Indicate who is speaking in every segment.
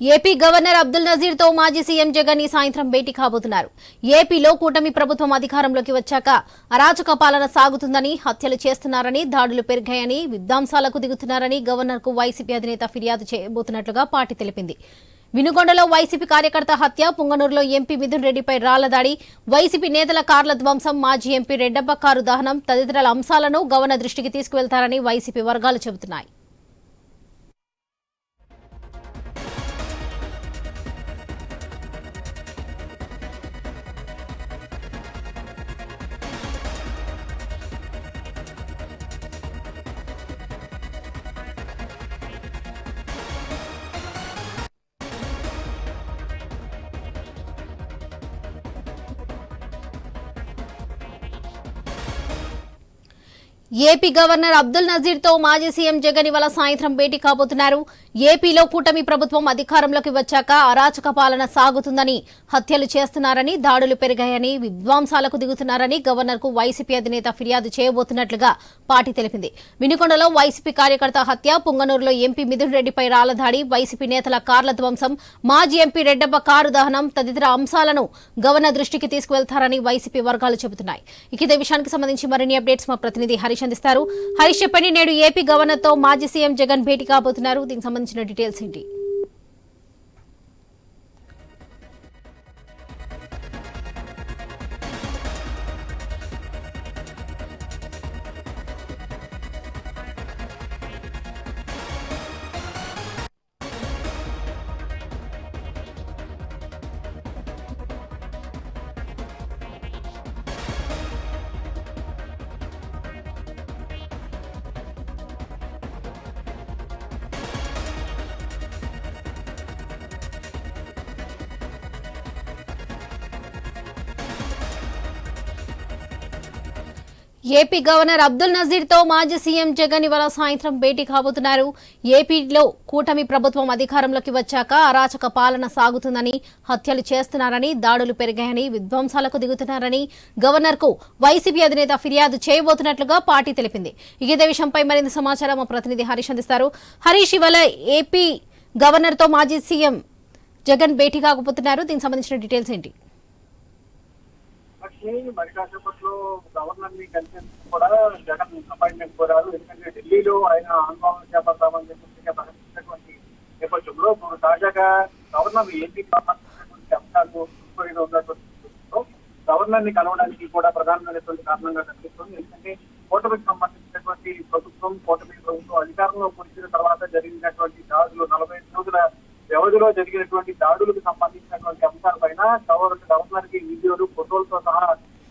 Speaker 1: AP governor Abdul నజీర్తో మాజీ CM Jagan ఈ సాయంత్రం భేటీ కాబోతున్నారు. ఏపీలో కూటమి ప్రభుత్వం అధికారంలోకి వచ్చాక అరాచక పాలన సాగుతుందని హత్యలు చేస్తున్నారని దాడులు పెరిగాయని విధ్వంసాలకు దిగుతున్నారని గవర్నర్కు వైసీపీ అధినేత ఫిర్యాదు చేయబోతున్నట్లుగా పార్టీ తెలిపింది. వినుగొండలో వైసీపీ కార్యకర్త హత్య పుంగనూరులో ఎంపీ మిథున్ రెడ్డిపై రాళ్ళ దాడి వైసీపీ నేతల కార్ల ధ్వంసం మాజీ ఎంపీ రెడ్డప్ప కారు దహనం తదితర అంశాలను గవర్నర్ దృష్టికి తీసుకువెళ్తారని వైసీపీ వర్గాలు చెబుతున్నాయి. ఏపీ గవర్నర్ అబ్దుల్ నజీర్తో మాజీ సీఎం జగన్ ఇవాళ సాయంత్రం భేటీ కాబోతున్నారు. ఏపీలో కూటమి ప్రభుత్వం అధికారంలోకి వచ్చాక అరాచక పాలన సాగుతుందని హత్యలు చేస్తున్నారని దాడులు పెరిగాయని విధ్వంసాలకు దిగుతున్నారని గవర్నర్కు వైసీపీ అధినేత ఫిర్యాదు చేయబోతున్నట్లుగా పార్టీ తెలిపింది. వినుకొండలో వైసీపీ కార్యకర్త హత్య పుంగనూరులో ఎంపీ మిథున్ రెడ్డిపై రాళ్ళ దాడి వైసీపీ నేతల కార్ల ధ్వంసం మాజీ ఎంపీ రెడ్డప్ప కారు దహనం తదితర అంశాలను గవర్నర్ దృష్టికి తీసుకువెళ్తారని వైసీపీ వర్గాలు చెబుతున్నాయి. ఇక ఇదే విషయానికి సంబంధించి మరిన్ని అప్డేట్స్ మా ప్రతినిధి హరి అందిస్తారు. హరీష్ చెప్పండి నేడు ఏపీ గవర్నర్తో మాజీ సీఎం జగన్ భేటీ కాబోతున్నారు. దీనికి సంబంధించిన డీటెయిల్స్ ఏంటి? ఏపీ గవర్నర్ అబ్దుల్ నజీర్తో మాజీ సీఎం జగన్ ఇవాళ సాయంత్రం భేటీ కాబోతున్నారు. ఏపీలో కూటమి ప్రభుత్వం అధికారంలోకి వచ్చాక అరాచక పాలన సాగుతుందని హత్యలు చేస్తున్నారని దాడులు పెరిగాయని విధ్వంసాలకు దిగుతున్నారని గవర్నర్కు వైసీపీ అధినేత ఫిర్యాదు చేయబోతున్నట్లుగా పార్టీ తెలిపింది. ఇదే విషయంపై మరింత సమాచారం మా ప్రతినిధి హరీష్ అందిస్తారు. హరీష్ ఇవాళ ఏపీ గవర్నర్తో మాజీ సీఎం జగన్ భేటీ కాకపోతున్నారు దీనికి సంబంధించిన డీటెయిల్స్ ఏంటి?
Speaker 2: పక్షి మరి కాసేపట్లో గవర్నర్ని కలిసేందుకు కూడా జగన్ అపాయింట్మెంట్ కోరారు. ఎందుకంటే ఢిల్లీలో ఆయన ఆందోళన చేపడతామని చెప్పి ప్రకటించినటువంటి నేపథ్యంలో ఇప్పుడు తాజాగా గవర్నర్ ఏపీ సంబంధించినటువంటి అంశాలు ఉన్నటువంటి గవర్నర్ని కలవడానికి కూడా ప్రధానమైనటువంటి కారణంగా కనిపిస్తుంది. ఎందుకంటే కూటమికి సంబంధించినటువంటి ప్రభుత్వం కూటమి ప్రభుత్వం అధికారంలోకి వచ్చిన తర్వాత జరిగినటువంటి దాడులు నలభై ఐదు రోజుల వ్యవధిలో జరిగినటువంటి దాడులకు సంబంధించినటువంటి అంశాలపైన గవర్నర్ గవర్నర్కి వీడియోలు ఫోటోలతో సహా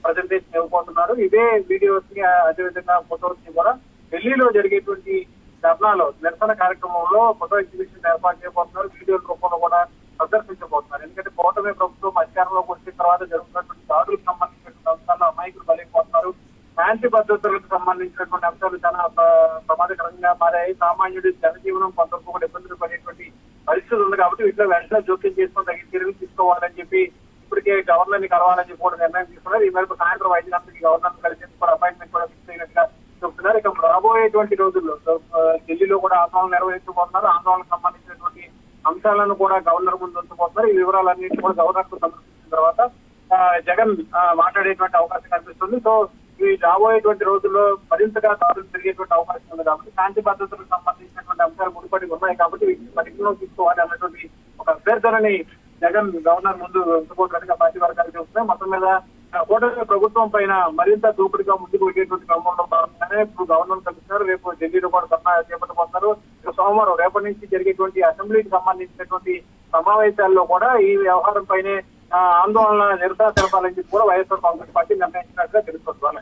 Speaker 2: ప్రజెంటేషన్ ఇవ్వబోతున్నారు. ఇదే వీడియోస్ని అదేవిధంగా ఫోటోస్ని కూడా ఢిల్లీలో జరిగేటువంటి ధర్నాలో నిరసన కార్యక్రమంలో ఫోటో ఎగ్జిబిషన్ ఏర్పాటు చేయబోతున్నారు. వీడియోల రూపంలో కూడా ప్రదర్శించబోతున్నారు. ఎందుకంటే కూటమి ప్రభుత్వం అధికారంలోకి వచ్చిన తర్వాత జరుగుతున్నటువంటి దాడులకు సంబంధించినటువంటి అంశాల్లో అమాయకులు బలైపోతున్నారు. శాంతి భద్రతలకు సంబంధించినటువంటి అంశాలు చాలా ప్రమాదకరంగా మారాయి. సామాన్యుడి జనజీవనం కొంతవరకు కూడా ఇబ్బందులు పడేటువంటి పరిస్థితులు ఉంది కాబట్టి వీటిలో వెంటనే జోక్యం చేసుకుని తగిన చర్యలు తీసుకోవాలని చెప్పి ఇప్పటికే గవర్నర్ని కలవాలని చెప్పి కూడా నిర్ణయం తీసుకున్నారు. ఈ మేరకు సాయంత్రం ఐదు గంటలకి గవర్నర్ కలిసి అపాయింట్మెంట్ కూడా ఫిక్స్ అయినట్టుగా చెప్తున్నారు. ఇక రాబోయేటువంటి రోజుల్లో ఢిల్లీలో కూడా ఆందోళన నిర్వహించబోతున్నారు ఆందోళనకు సంబంధించినటువంటి అంశాలను కూడా గవర్నర్ ముందు ఉంచబోతున్నారు. ఈ వివరాలన్నింటినీ కూడా గవర్నర్కు సమర్పించిన తర్వాత జగన్ మాట్లాడేటువంటి అవకాశం కనిపిస్తుంది. సో ఈ రాబోయేటువంటి రోజుల్లో మరింతగా దాడులు జరిగేటువంటి అవకాశం ఉంది కాబట్టి శాంతి భద్రతలకు సంబంధించినటువంటి అంశాలు ముడిపడి ఉన్నాయి కాబట్టి వీటిని పరిగణలో తీసుకోవాలి అన్నటువంటి ఒక అభ్యర్థనని జగన్ గవర్నర్ ముందు ఉంచుకోవడానికి పార్టీ వర్గాలు చూస్తున్నాయి మొత్తం మీద కూటమి ప్రభుత్వం పైన మరింత దూకుడుగా ముందుకు వచ్చేటువంటి క్రమంలో భాగంగానే ఇప్పుడు గవర్నర్ కలుస్తున్నారు రేపు ఢిల్లీలో కూడా ధర్నా చేపట్టబోతున్నారు. సోమవారం రేపటి నుంచి జరిగేటువంటి అసెంబ్లీకి సంబంధించినటువంటి సమావేశాల్లో కూడా ఈ వ్యవహారం పైనే ఆందోళన నిరసన తెలపాలని చెప్పి కూడా వైఎస్ఆర్ కాంగ్రెస్ పార్టీ నిర్ణయించినట్టుగా తెలుస్తుంది